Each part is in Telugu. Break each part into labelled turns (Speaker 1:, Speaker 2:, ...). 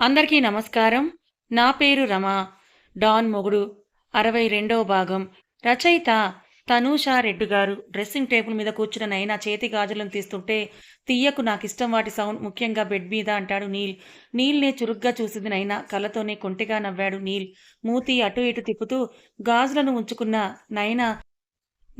Speaker 1: అందరికీ నమస్కారం. నా పేరు రమ. డాన్ మొగుడు. అరవై రెండవ భాగం. రచయిత తనూషా రెడ్డి గారు. డ్రెస్సింగ్ టేబుల్ మీద కూర్చున్న నైనా చేతి గాజులను తీస్తుంటే తీయకు నాకు ఇష్టం వాటి సౌండ్ ముఖ్యంగా బెడ్ మీద అంటాడు నీల్. నీల్నే చురుగ్గా చూసింది నైనా కళ్ళతోనే కొంటిగా నవ్వాడు నీల్. మూతి అటు ఇటు తిప్పుతూ గాజులను ఉంచుకున్న నైనా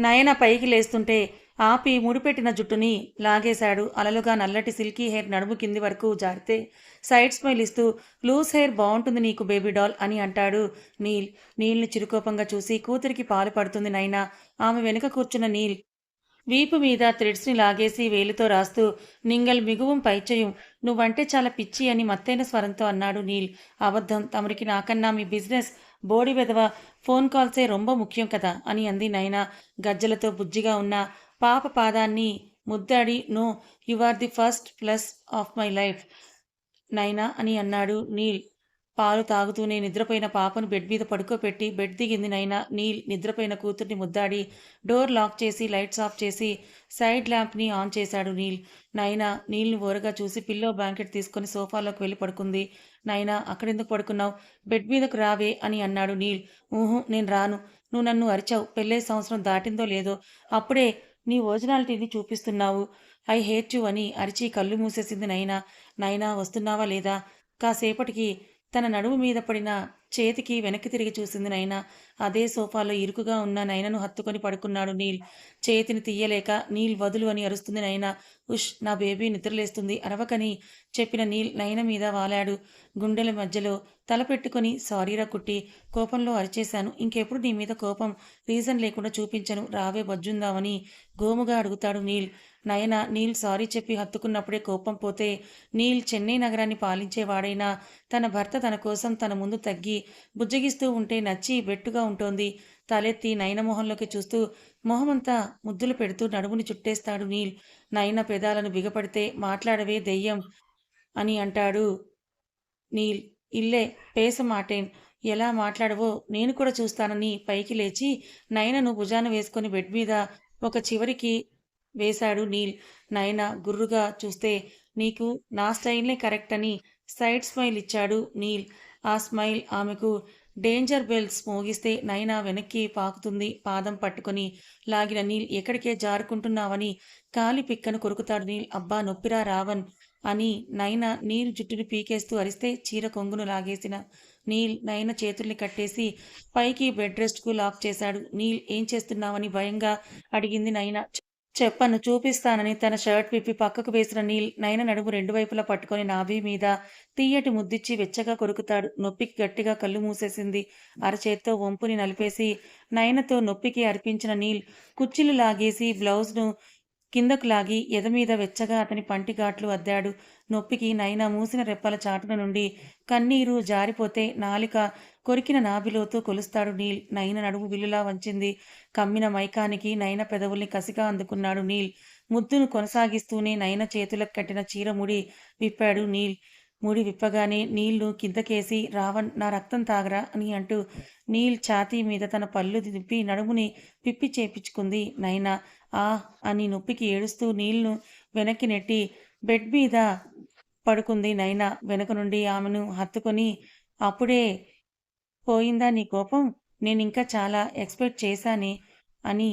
Speaker 1: నయన పైకి లేస్తుంటే ఆపి ముడిపెట్టిన జుట్టుని లాగేశాడు. అలలుగా నల్లటి సిల్కీ హెయిర్ నడుము కింది వరకు జారితే సైడ్ స్మైల్ ఇస్తూ లూజ్ హెయిర్ బాగుంటుంది నీకు బేబీ డాల్ అని అంటాడు నీల్. నీల్ని చిరుకోపంగా చూసి కూతురికి పాలు పడుతుంది నైనా ఆమె వెనుక కూర్చున్న నీల్ వీపు మీద థ్రెడ్స్ని లాగేసి వేలితో రాస్తూ నింగల్ మిగువం పైచయం. నువ్వంటే చాలా పిచ్చి అని మత్తైన స్వరంతో అన్నాడు నీల్. అబద్ధం. తమరికి నాకన్నా మీ బిజినెస్ బోడి వెదవ ఫోన్ కాల్సే రొంబ ముఖ్యం కదా అని అంది నైనా. గజ్జలతో బుజ్జిగా ఉన్న పాప పాదాన్ని ముద్దాడి no you are the first plus of my life Naina అని అన్నాడు నీల్. పాలు తాగుతూనే నిద్రపోయిన పాపను బెడ్ మీద పడుకోబెట్టి బెడ్ దిగింది నైనా. నీల్ నిద్రపోయిన కూతుర్ని ముద్దాడి డోర్ లాక్ చేసి లైట్స్ ఆఫ్ చేసి సైడ్ ల్యాంప్ని ఆన్ చేశాడు నీల్. నైనా నీల్ని ఓరగా చూసి పిల్లో బ్లాంకెట్ తీసుకొని సోఫాలోకి వెళ్ళి పడుకుంది. నైనా అక్కడెందుకు పడుకున్నావు? బెడ్ మీదకు రావే అని అన్నాడు నీల్. ఊహు నేను రాను. నువ్వు నన్ను అరిచావు. పెళ్ళే సంవత్సరం దాటిందో లేదో. అప్పుడే నీ ఒరిజినాలిటీని చూపిస్తున్నావు. ఐ హేట్ యు అని అరిచి కళ్ళు మూసేసింది నైనా. నైనా వస్తున్నావా లేదా? కాసేపటికి తన నడుము మీద పడిన చేతికి వెనక్కి తిరిగి చూసింది నైనా. అదే సోఫాలో ఇరుకుగా ఉన్న నైనను హత్తుకొని పడుకున్నాడు నీల్. చేతిని తీయలేక నీల్ వదులు అని అరుస్తుంది నైనా. ఉష్ నా బేబీ నిద్రలేస్తుంది అరవకని చెప్పిన నీల్ నైన మీద వాలాడు. గుండెల మధ్యలో తల పెట్టుకుని సారీరా కుట్టి కోపంలో అరిచేశాను. ఇంకెప్పుడు నీ మీద కోపం రీజన్ లేకుండా చూపించను. రావే బజ్జుందామని గోముగా అడుగుతాడు నీల్. నయన నీల్ సారీ చెప్పి హత్తుకున్నప్పుడే కోపం పోతే నీల్ చెన్నై నగరాన్ని పాలించేవాడైనా తన భర్త తన కోసం తన ముందు తగ్గి బుజ్జగిస్తూ ఉంటే నచ్చి బెట్టుగా ఉంటోంది. తలెత్తి నయనమోహంలోకి చూస్తూ మొహమంతా ముద్దులు పెడుతూ నడుముని చుట్టేస్తాడు నీల్. నయన పెదాలను బిగపడితే మాట్లాడవే దెయ్యం అని అంటాడు నీల్. ఇల్లే పేస మాటేన్. ఎలా మాట్లాడవో నేను కూడా చూస్తానని పైకి లేచి నయనను భుజాన వేసుకొని బెడ్ మీద ఒక చివరికి వేశాడు నీల్. నయన గుర్రుగా చూస్తే నీకు నా స్టైల్నే కరెక్ట్ అని సైడ్ స్మైల్ ఇచ్చాడు నీల్. ఆ స్మైల్ ఆమెకు డేంజర్ బెల్స్ మోగిస్తే నైనా వెనక్కి పాకుతుంది. పాదం పట్టుకొని లాగిన నీల్ ఎక్కడికే జారుకుంటున్నావని కాలి పిక్కను కొరుకుతాడు నీల్. అబ్బా నొప్పిరా రావన్ అని నైనా నీల్ జుట్టుని పీకేస్తూ అరిస్తే చీర కొంగును లాగేసిన నీల్ నయన చేతుల్ని కట్టేసి పైకి బెడ్ రెస్ట్కు లాక్ చేశాడు. నీల్ ఏం చేస్తున్నావని భయంగా అడిగింది నైనా. చెప్పను చూపిస్తానని తన షర్ట్ విప్పి పక్కకు వేసిన నీల్ నయన నడుము రెండు వైపులా పట్టుకొని నాభి మీద తీయటి ముద్దిచ్చి వెచ్చగా కొరుకుతాడు. నొప్పికి గట్టిగా కళ్ళు మూసేసింది. అరచేత్తో వంపుని నలిపేసి నయనతో నొప్పికి అర్పించిన నీల్ కుచ్చిలు లాగేసి బ్లౌజ్ను కిందకు లాగి ఎదమీద వెచ్చగా అతని పంటిగాట్లు అద్దాడు. నొప్పికి నైనా మూసిన రెప్పల చాటున నుండి కన్నీరు జారిపోతే నాలిక కొరికిన నాభిలోతో కొలుస్తాడు నీల్. నైన నడుము విల్లులా వంచింది. కమ్మిన మైకానికి నైన పెదవుల్ని కసిగా అందుకున్నాడు నీల్. ముద్దును కొనసాగిస్తూనే నైన చేతులకు కట్టిన చీరముడి విప్పాడు నీల్. ముడి విప్పగానే నీళ్ళు కిందకేసి రావణ్ నా రక్తం తాగరా అని అంటూ నీల్ ఛాతీ మీద తన పళ్ళు దిప్పి నడుముని పిప్పి చేపించుకుంది. నైనా ఆ అని నొప్పికి ఏడుస్తూ నీళ్ళను వెనక్కి నెట్టి బెడ్ మీద పడుకుంది నైనా. వెనక నుండి ఆమెను హత్తుకొని అప్పుడే పోయిందా నీ కోపం? నేను ఇంకా చాలా ఎక్స్పెక్ట్ చేశానే అని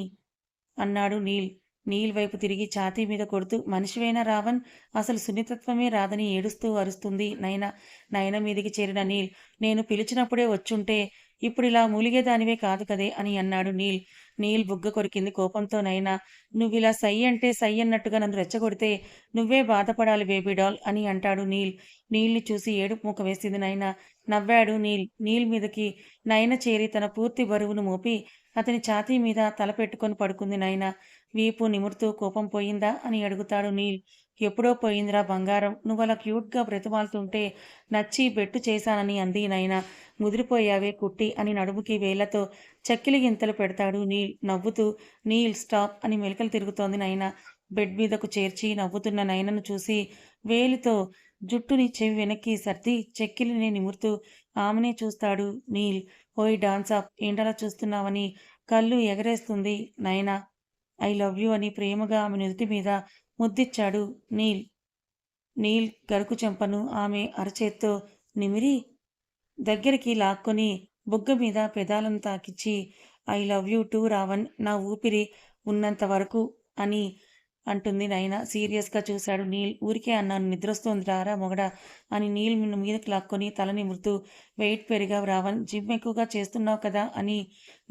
Speaker 1: అన్నాడు నీల్. నీల్ వైపు తిరిగి ఛాతీ మీద కొడుతూ మనిషివైనా రావన్ అసలు సున్నితత్వమే రాదని ఏడుస్తూ అరుస్తుంది నయన. నయన మీదికి చేరిన నీల్ నేను పిలిచినప్పుడే వచ్చుంటే ఇప్పుడు ఇలా మూలిగేదానివే కాదు కదే అని అన్నాడు నీల్. నీల్ బుగ్గ కొరికింది కోపంతో నైనా నువ్విలా సై అంటే సై అన్నట్టుగా నన్ను రెచ్చగొడితే నువ్వే బాధపడాలి బేబీ డాల్ అని అంటాడు నీల్. నీల్ని చూసి ఏడుపు ముఖ వేసింది నైనా నవ్వాడు నీల్. నీల్ మీదకి నయన చేరి తన పూర్తి బరువును మోపి అతని ఛాతీ మీద తల పెట్టుకొని పడుకుంది నాయన వీపు నిమురుతూ కోపం పోయిందా అని అడుగుతాడు నీల్. ఎప్పుడో పోయిందిరా బంగారం. నువ్వు అలా క్యూట్గా బ్రతిమాలుతుంటే నచ్చి బెట్టు చేశానని అంది నైనా. ముదిరిపోయావే కుట్టి అని నడుముకి వేళ్ళతో చక్కిలి గింతలు పెడతాడు నీల్. నవ్వుతూ నీల్ స్టాప్ అని మెలకలు తిరుగుతోంది నైనా. బెడ్ మీదకు చేర్చి నవ్వుతున్న నైనను చూసి వేలితో జుట్టుని చెవి వెనక్కి సర్ది చెక్కిలిని నిమురుతూ ఆమెనే చూస్తాడు నీల్. ఓయ్ డాన్స్ అప్ ఏంటలా చూస్తున్నావని కళ్ళు ఎగరేస్తుంది నైనా ఐ లవ్ యూ అని ప్రేమగా ఆమె నుదుటి మీద ముద్దిచ్చాడు నీల్. నీల్ గరుకు చెంపను ఆమె అరచేత్తో నిమిరి దగ్గరికి లాక్కొని బుగ్గ మీద పెదాలను తాకిచ్చి I love you too Ravan నా ఊపిరి ఉన్నంత వరకు అని అంటుంది నైనా సీరియస్గా చూశాడు నీల్. ఊరికే అన్నాను నిద్రొస్తోంది రారా మొగడా అని నీల్ నిన్ను మీదకి లాక్కొని తలని నిమురుతూ వెయిట్ పెరిగా రావని జిమ్ ఎక్కువగా చేస్తున్నావు కదా అని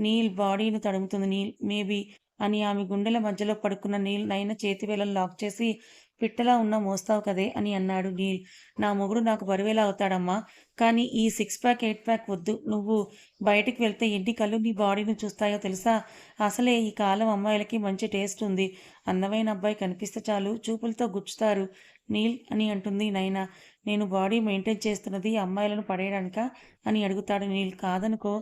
Speaker 1: నీల్ బాడీని తడుముతుంది నీల్. మేబీ అని ఆమె గుండెల మధ్యలో పడుకున్న నీల్ నయన చేతివేళను లాక్ చేసి పిట్టలా ఉన్న మోస్తావు కదే అని అన్నాడు నీల్. నా మొగుడు నాకు బరువేలా అవుతాడమ్మా. కానీ ఈ సిక్స్ ప్యాక్ ఎయిట్ ప్యాక్ వద్దు. నువ్వు బయటికి వెళ్తే ఎన్ని కళ్ళు నీ బాడీని చూస్తాయో తెలుసా? అసలే ఈ కాలం అమ్మాయిలకి మంచి టేస్ట్ ఉంది. అందమైన అబ్బాయి కనిపిస్తే చాలు. చూపులతో గుచ్చుతారు నీల్ అని అంటుంది నైనా నేను బాడీ మెయింటైన్ చేస్తున్నది అమ్మాయిలను పడేయడానిక? అని అడుగుతాడు నీల్. కాదనుకో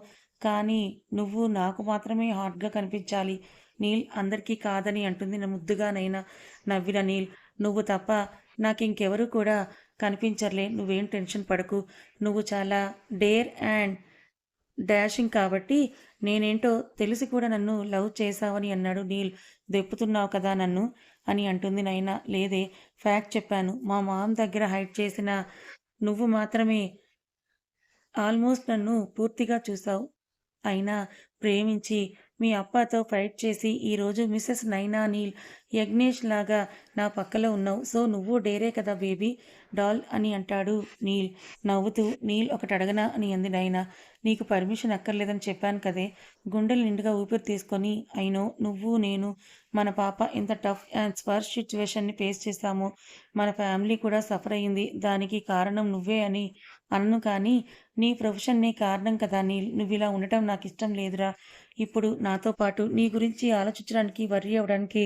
Speaker 1: కానీ నువ్వు నాకు మాత్రమే హాట్గా కనిపించాలి. నీల్ అందరికీ కాదని అంటుంది ముద్దుగా నైనా. నవ్విన నీల్ నువ్వు తప్ప నాకు కూడా కనిపించర్లే. నువ్వేం టెన్షన్ పడకు. నువ్వు చాలా డేర్ అండ్ డాషింగ్ కాబట్టి నేనేంటో తెలిసి కూడా నన్ను లవ్ చేశావని అన్నాడు నీల్. దెప్పుతున్నావు కదా నన్ను అని అంటుంది నైనా. లేదే ఫ్యాక్ట్ చెప్పాను. మా మామ్ దగ్గర హైడ్ చేసిన నువ్వు మాత్రమే ఆల్మోస్ట్ నన్ను పూర్తిగా చూసావు. అయినా ప్రేమించి మీ అప్పతో ఫైట్ చేసి ఈరోజు మిస్సెస్ నైనా నీల్ యజ్ఞేష్ లాగా నా పక్కలో ఉన్నావు. సో నువ్వు డేరే కదా బేబీ డాల్ అని అంటాడు నీల్. నవ్వుతూ నీల్ ఒకటి అడగనా? అని అంది నైనా. నీకు పర్మిషన్ అక్కర్లేదని చెప్పాను కదే. గుండెలు నిండుగా ఊపిరి తీసుకొని అయినో నువ్వు నేను మన పాప ఇంత టఫ్ అండ్ స్పర్శ్ సిచ్యువేషన్ని ఫేస్ చేశామో మన ఫ్యామిలీ కూడా సఫర్ అయ్యింది. దానికి కారణం నువ్వే అని అనను కానీ నీ ప్రొఫెషన్నే కారణం కదా నీ నువ్వు ఇలా ఉండటం నాకు ఇష్టం లేదురా. ఇప్పుడు నాతో పాటు నీ గురించి ఆలోచించడానికి వర్రీ అవ్వడానికి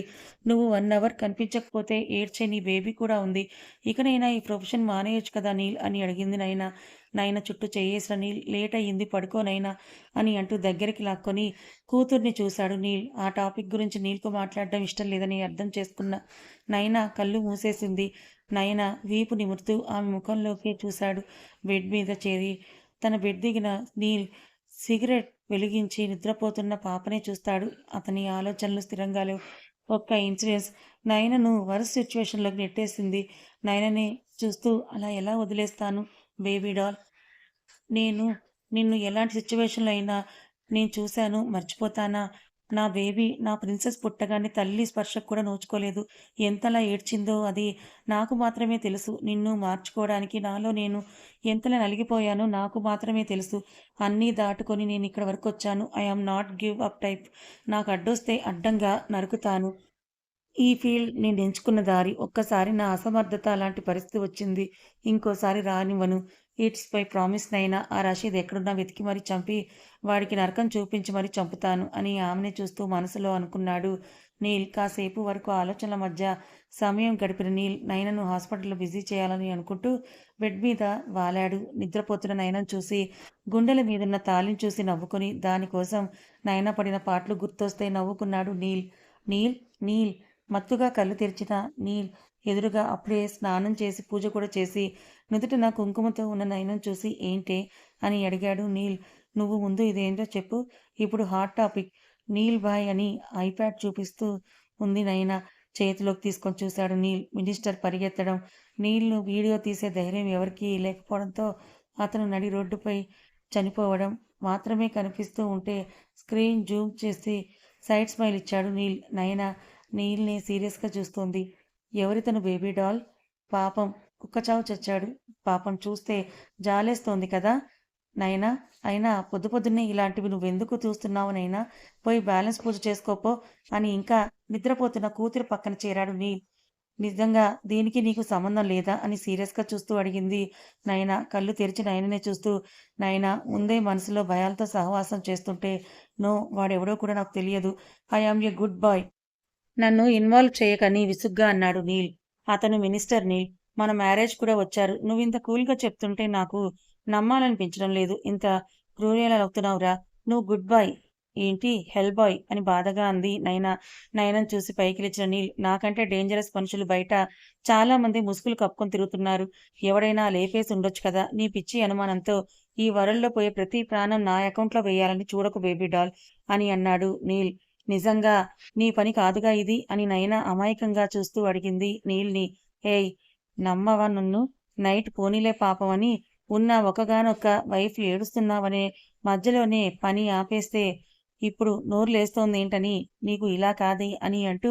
Speaker 1: నువ్వు వన్ అవర్ కనిపించకపోతే ఏడ్చే నీ బేబీ కూడా ఉంది. ఇకనైనా ఈ ప్రొఫెషన్ మానేయొచ్చు కదా నీల్ అని అడిగింది నాయన నైనా చుట్టూ చేయేసిన నీల్ లేట్ అయ్యింది పడుకోనైనా అని అంటూ దగ్గరికి లాక్కొని కూతుర్ని చూశాడు నీల్. ఆ టాపిక్ గురించి నీల్కు మాట్లాడడం ఇష్టం లేదని అర్థం చేసుకున్న నైనా కళ్ళు మూసేసింది. నయన వీపు నిమురుతూ ఆమె ముఖంలోకి చూశాడు. బెడ్ మీద చేరి తన బెడ్ దిగిన నీల్ సిగరెట్ వెలిగించి నిద్రపోతున్న పాపనే చూస్తాడు. అతని ఆలోచనలు స్థిరంగా లేవు. ఒక్క ఇన్సిడెన్స్ నయనను వరస్ సిచ్యువేషన్లోకి నెట్టేసింది. నయనని చూస్తూ అలా ఎలా వదిలేస్తాను బేబీ డాల్ నేను నిన్ను ఎలాంటి సిచ్యువేషన్లో అయినా నేను చూశాను మర్చిపోతానా? నా బేబీ నా ప్రిన్సెస్ పుట్టగానే తల్లి స్పర్శకు కూడా నోచుకోలేదు. ఎంతలా ఏడ్చిందో అది నాకు మాత్రమే తెలుసు. నిన్ను మార్చుకోవడానికి నాలో నేను ఎంతలా నలిగిపోయానో నాకు మాత్రమే తెలుసు. అన్నీ దాటుకొని నేను ఇక్కడ వరకు వచ్చాను. I am not give up type నాకు అడ్డొస్తే అడ్డంగా నరుకుతాను. ఈ ఫీల్డ్ నేను ఎంచుకున్న దారి. ఒక్కసారి నా అసమర్థత అలాంటి పరిస్థితి వచ్చింది. ఇంకోసారి రానివ్వను. ఇట్స్ బై ప్రామిస్ నైనా ఆ రషీద్ ఎక్కడున్నా వెతికి మరీ చంపి వాడికి నరకం చూపించి మరీ చంపుతాను అని ఆమెని చూస్తూ మనసులో అనుకున్నాడు నీల్. కాసేపు వరకు ఆలోచనల మధ్య సమయం గడిపిన నీల్ నైనను హాస్పిటల్లో బిజీ చేయాలని అనుకుంటూ బెడ్ మీద వాలాడు. నిద్రపోతున్న నయనం చూసి గుండెల మీదున్న తాళిని చూసి నవ్వుకొని దానికోసం నయన పడిన పాటలు గుర్తొస్తే నవ్వుకున్నాడు నీల్. నీల్ నీల్ మత్తుగా కళ్ళు తెరిచిన నీల్ ఎదురుగా అప్పుడే స్నానం చేసి పూజ కూడా చేసి నుదుటిన కుంకుమతో ఉన్న నయనం చూసి ఏంటే అని అడిగాడు నీల్. నువ్వు ముందు ఇదేంటో చెప్పు. ఇప్పుడు హాట్ టాపిక్. నీల్ బాయ్ అని ఐప్యాడ్ చూపిస్తూ ఉంది నయన. చేతిలోకి తీసుకొని చూశాడు నీల్. మినిస్టర్ పరిగెత్తడం. నీళ్ళు వీడియో తీసే ధైర్యం ఎవరికీ లేకపోవడంతో అతను నడి రోడ్డుపై చనిపోవడం మాత్రమే కనిపిస్తూ ఉంటే స్క్రీన్ జూమ్ చేసి సైడ్ స్మైల్ ఇచ్చాడు నీల్. నయన నీల్ని సీరియస్గా చూస్తోంది. ఎవరితను బేబీ డాల్? పాపం. కుక్కచావు చచ్చాడు. పాపం చూస్తే జాలేస్తోంది కదా నైనా? అయినా పొద్దు పొద్దున్నే ఇలాంటివి నువ్వెందుకు చూస్తున్నావు నైనా? పోయి బ్యాలెన్స్ పూజ చేసుకోపో అని ఇంకా నిద్రపోతున్న కూతురు పక్కన చేరాడు నీ నిజంగా దీనికి నీకు సంబంధం లేదా అని సీరియస్గా చూస్తూ అడిగింది నైనా. కళ్ళు తెరిచి నయననే చూస్తూ నైనా ముందే మనసులో భయాలతో సహవాసం చేస్తుంటే నో వాడెవడో కూడా నాకు తెలియదు. I am a good boy. నన్ను ఇన్వాల్వ్ చేయకని విసుగ్గా అన్నాడు నీల్. అతను మినిస్టర్ నీల్. మన మ్యారేజ్ కూడా వచ్చారు. నువ్వు ఇంత కూల్గా చెప్తుంటే నాకు నమ్మాలనిపించడం లేదు. ఇంత క్రూరేలా అవుతున్నావురా నువ్వు గుడ్ బాయ్. ఏంటి? హెల్ బాయ్ అని బాధగా అంది నైనా. నయనం చూసి పైకి లేచిన నీల్. నాకంటే డేంజరస్ మనుషులు బయట చాలా మంది ముసుగులు కప్పుకొని తిరుగుతున్నారు. ఎవడైనా లేపేసి ఉండొచ్చు కదా. నీ పిచ్చి అనుమానంతో ఈ వరల్లో పోయే ప్రతి ప్రాణం నా అకౌంట్లో వేయాలని చూడకు బేబీ డాల్ అని అన్నాడు నీల్. నిజంగా నీ పని కాదుగా ఇది అని నయన అమాయకంగా చూస్తూ అడిగింది నీల్ని. ఏయ్ నమ్మవా నన్ను? నైట్ పోనీలే పాపం అని ఉన్న ఒకగానొక్క వైఫ్ ఏడుస్తున్నావనే మధ్యలోనే పని ఆపేస్తే ఇప్పుడు నోరులేస్తోందేంటని నీకు ఇలా కాదే అని అంటూ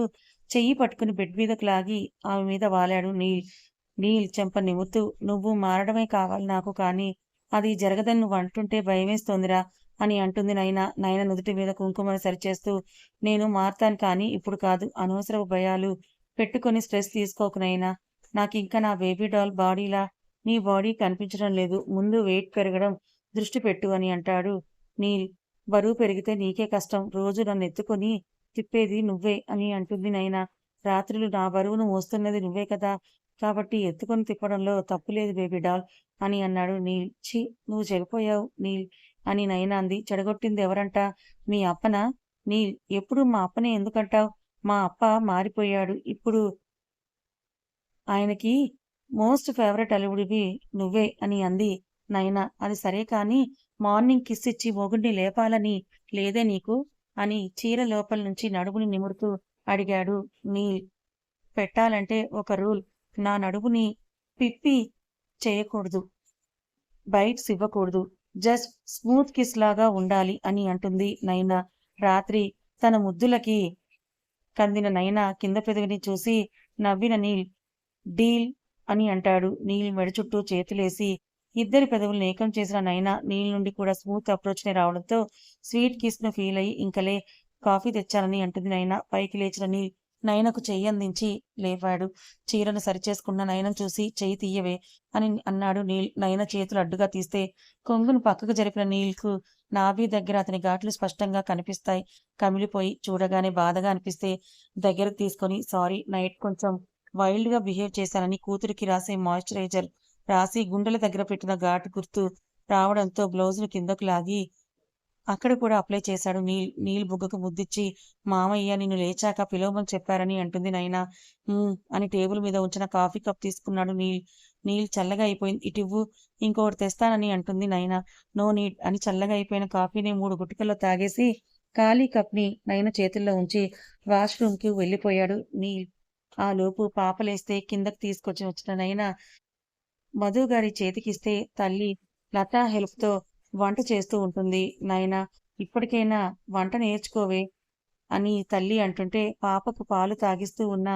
Speaker 1: చెయ్యి పట్టుకుని బెడ్ మీదకు లాగి ఆమె మీద వాలాడు నీల్. నీల్ చెంప నిముతూ నువ్వు మారడమే కావాలి నాకు కానీ అది జరగదని నువ్వు అంటుంటే భయమేస్తోందిరా అని అంటుంది నైనా. నయన నుదుటి మీద కుంకుమను సరిచేస్తూ నేను మారతాను కానీ ఇప్పుడు కాదు అనవసరపు భయాలు పెట్టుకొని స్ట్రెస్ తీసుకోకు నైనా. నాకింకా నా బేబీ డాల్ బాడీలా నీ బాడీ కనిపించడం లేదు. ముందు వెయిట్ పెరగడం దృష్టి పెట్టు అని అంటాడు. నీల్ బరువు పెరిగితే నీకే కష్టం. రోజు నన్ను ఎత్తుకొని తిప్పేది నువ్వే అని అంటుంది నైనా. రాత్రులు నా బరువును మోస్తున్నది నువ్వే కదా. కాబట్టి ఎత్తుకొని తిప్పడంలో తప్పులేదు బేబీ డాల్ అని అన్నాడు. నీల్ చి నువ్వు చెడిపోయావు నీల్ అని నైనా అంది. చెడగొట్టింది ఎవరంట? మీ అప్పన? నీల్ ఎప్పుడు మా అప్పనే ఎందుకంటావు? మా అప్ప మారిపోయాడు. ఇప్పుడు ఆయనకి మోస్ట్ ఫేవరెట్ అల్లుడివి నువ్వే అని అంది. నైనా అది సరే కానీ మార్నింగ్ కిస్ ఇచ్చి మొగుడిని లేపాలని లేదే నీకు? అని చీర లోపల నుంచి నడుముని నిమురుతూ అడిగాడు నీల్. పెట్టాలంటే ఒక రూల్ నా నడుముని పిప్పి చేయకూడదు బైట్స్ ఇవ్వకూడదు జస్ట్ స్మూత్ కిస్ లాగా ఉండాలి అని అంటుంది నైనా. రాత్రి తన ముద్దులకి కందిన నైనా కింద పెదవిని చూసి నవ్విన నీల్ డీల్ అని అంటాడు. నీల్ మెడ చుట్టూ చేతులేసి ఇద్దరి పెదవులు ఏకం చేసిన నైనా నీల్ నుండి కూడా స్మూత్ అప్రోచ్ని రావడంతో స్వీట్ కిస్ను ఫీల్ అయ్యి ఇంకలే కాఫీ తెచ్చానని అంటుంది నైనా. పైకి లేచిన నీల్ నయనకు చెయ్యి అందించి లేపాడు. చీరను సరిచేసుకున్న నయనం చూసి చెయ్యి తీయవే అని అన్నాడు నీల్. నయన చేతులు అడ్డుగా తీస్తే కొంగును పక్కకు జరిపిన నీల్కు నాభి దగ్గర అతని ఘాట్లు స్పష్టంగా కనిపిస్తాయి. కమిలిపోయి చూడగానే బాధగా అనిపిస్తే దగ్గరకు తీసుకొని సారీ నైట్ కొంచెం వైల్డ్గా బిహేవ్ చేశానని కూతురికి రాసే మాయిశ్చరైజర్ రాసి గుండెల దగ్గర పెట్టిన ఘాటు గుర్తు రావడంతో బ్లౌజును కిందకు లాగి అక్కడ కూడా అప్లై చేశాడు. నీల్ నీల్ బుగ్గకు ముద్దిచ్చి మామయ్య నిన్ను లేచాక పిలవమని చెప్పారని అంటుంది నైనా. అని టేబుల్ మీద ఉంచిన కాఫీ కప్ తీసుకున్నాడు నీల్. నీల్ చల్లగా అయిపోయింది. ఇటివ్వు ఇంకొకటి తెస్తానని అంటుంది నైనా. నో నీడ్ అని చల్లగా అయిపోయిన కాఫీని మూడు గుటికల్లో తాగేసి ఖాళీ కప్ని నైనా చేతుల్లో ఉంచి వాష్రూమ్కి వెళ్ళిపోయాడు నీల్. ఆ లోపు పాపలేస్తే కిందకు తీసుకొచ్చి వచ్చిన నైనా మధు గారి చేతికిస్తే తల్లి లతా హెల్ప్తో వంట చేస్తూ ఉంటుంది. నాయనా ఇప్పటికైనా వంట నేర్చుకోవే అని తల్లి అంటుంటే పాపకు పాలు తాగిస్తూ ఉన్న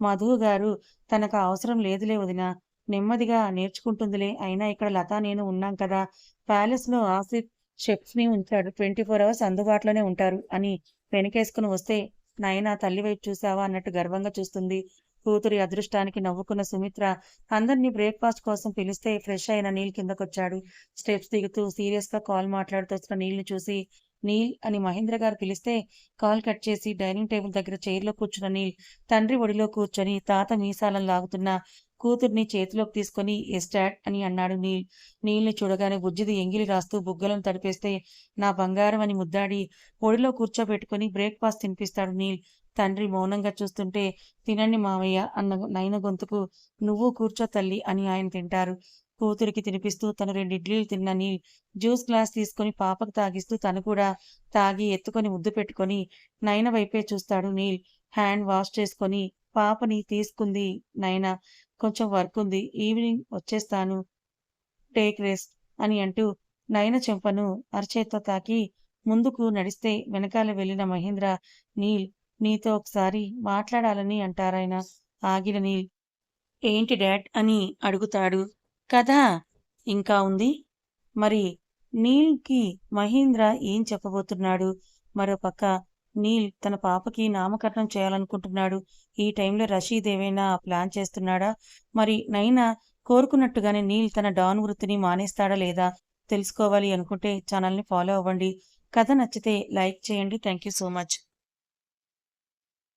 Speaker 1: మధు గారు తనకు అవసరం లేదులే వదిన నెమ్మదిగా నేర్చుకుంటుందిలే. అయినా ఇక్కడ లతా నేను ఉన్నాం కదా ప్యాలెస్లో ఆసిఫ్ షెఫ్ని ఉంచాడు. ట్వంటీ ఫోర్ అవర్స్ అందుబాటులోనే ఉంటారు అని వెనకేసుకుని వస్తే నాయన తల్లి వైపు చూసావా అన్నట్టు గర్వంగా చూస్తుంది. కూతురి అదృష్టానికి నవ్వుకున్న సుమిత్ర అందరినీ బ్రేక్ఫాస్ట్ కోసం పిలిస్తే ఫ్రెష్ అయిన నీల్ కిందకొచ్చాడు. స్టెప్స్ దిగుతూ సీరియస్గా కాల్ మాట్లాడుతూ వస్తున్న నీల్ని చూసి నీల్ అని మహేంద్ర గారు పిలిస్తే కాల్ కట్ చేసి డైనింగ్ టేబుల్ దగ్గర చైర్లో కూర్చున్న నీల్ తండ్రి ఒడిలో కూర్చొని తాత మీసాలను లాగుతున్న కూతుర్ని చేతిలోకి తీసుకుని ఎస్టాడ్ అని అన్నాడు నీల్ నీళ్ళని చూడగానే బుజ్జిది ఎంగిలి రాస్తూ బుగ్గలను తడిపేస్తే నా బంగారం అని ముద్దాడి ఒడిలో కూర్చోబెట్టుకుని బ్రేక్ఫాస్ట్ తినిపిస్తాడు నీల్. తండ్రి మౌనంగా చూస్తుంటే తినండి మావయ్య అన్న నయన గొంతుకు నువ్వు కూర్చో తల్లి అని ఆయన తింటారు. కూతురికి తినిపిస్తూ తను రెండు ఇడ్లీలు తిన్నని జ్యూస్ గ్లాస్ తీసుకుని పాపకు తాగిస్తూ తను కూడా తాగి ఎత్తుకొని ముద్దు పెట్టుకొని నయన వైపే చూస్తాడు నీల్. హ్యాండ్ వాష్ చేసుకొని పాపని తీసుకుంది నయన. కొంచెం వర్క్ ఉంది ఈవినింగ్ వచ్చేస్తాను టేక్ రెస్ట్ అని అంటూ నయన చెంపను అరచేత్తో తాకి ముందుకు నడిస్తే వెనకాల వెళ్ళిన మహేంద్ర నీల్ నీతో ఒకసారి మాట్లాడాలని అంటారాయన ఆగిన నీల్. ఏంటి డాడ్? అని అడుగుతాడు. కదా ఇంకా ఉంది? మరి నీల్కి మహేంద్ర ఏం చెప్పబోతున్నాడు? మరోపక్క నీల్ తన పాపకి నామకరణం చేయాలనుకుంటున్నాడు. ఈ టైంలో రషీద్ ఏమైనా ప్లాన్ చేస్తున్నాడా? మరి నైనా కోరుకున్నట్టుగానే నీల్ తన డాన్ వృత్తిని మానేస్తాడా లేదా తెలుసుకోవాలి అనుకుంటే ఛానల్ని ఫాలో అవ్వండి. కథ నచ్చితే లైక్ చేయండి. Thank you so much.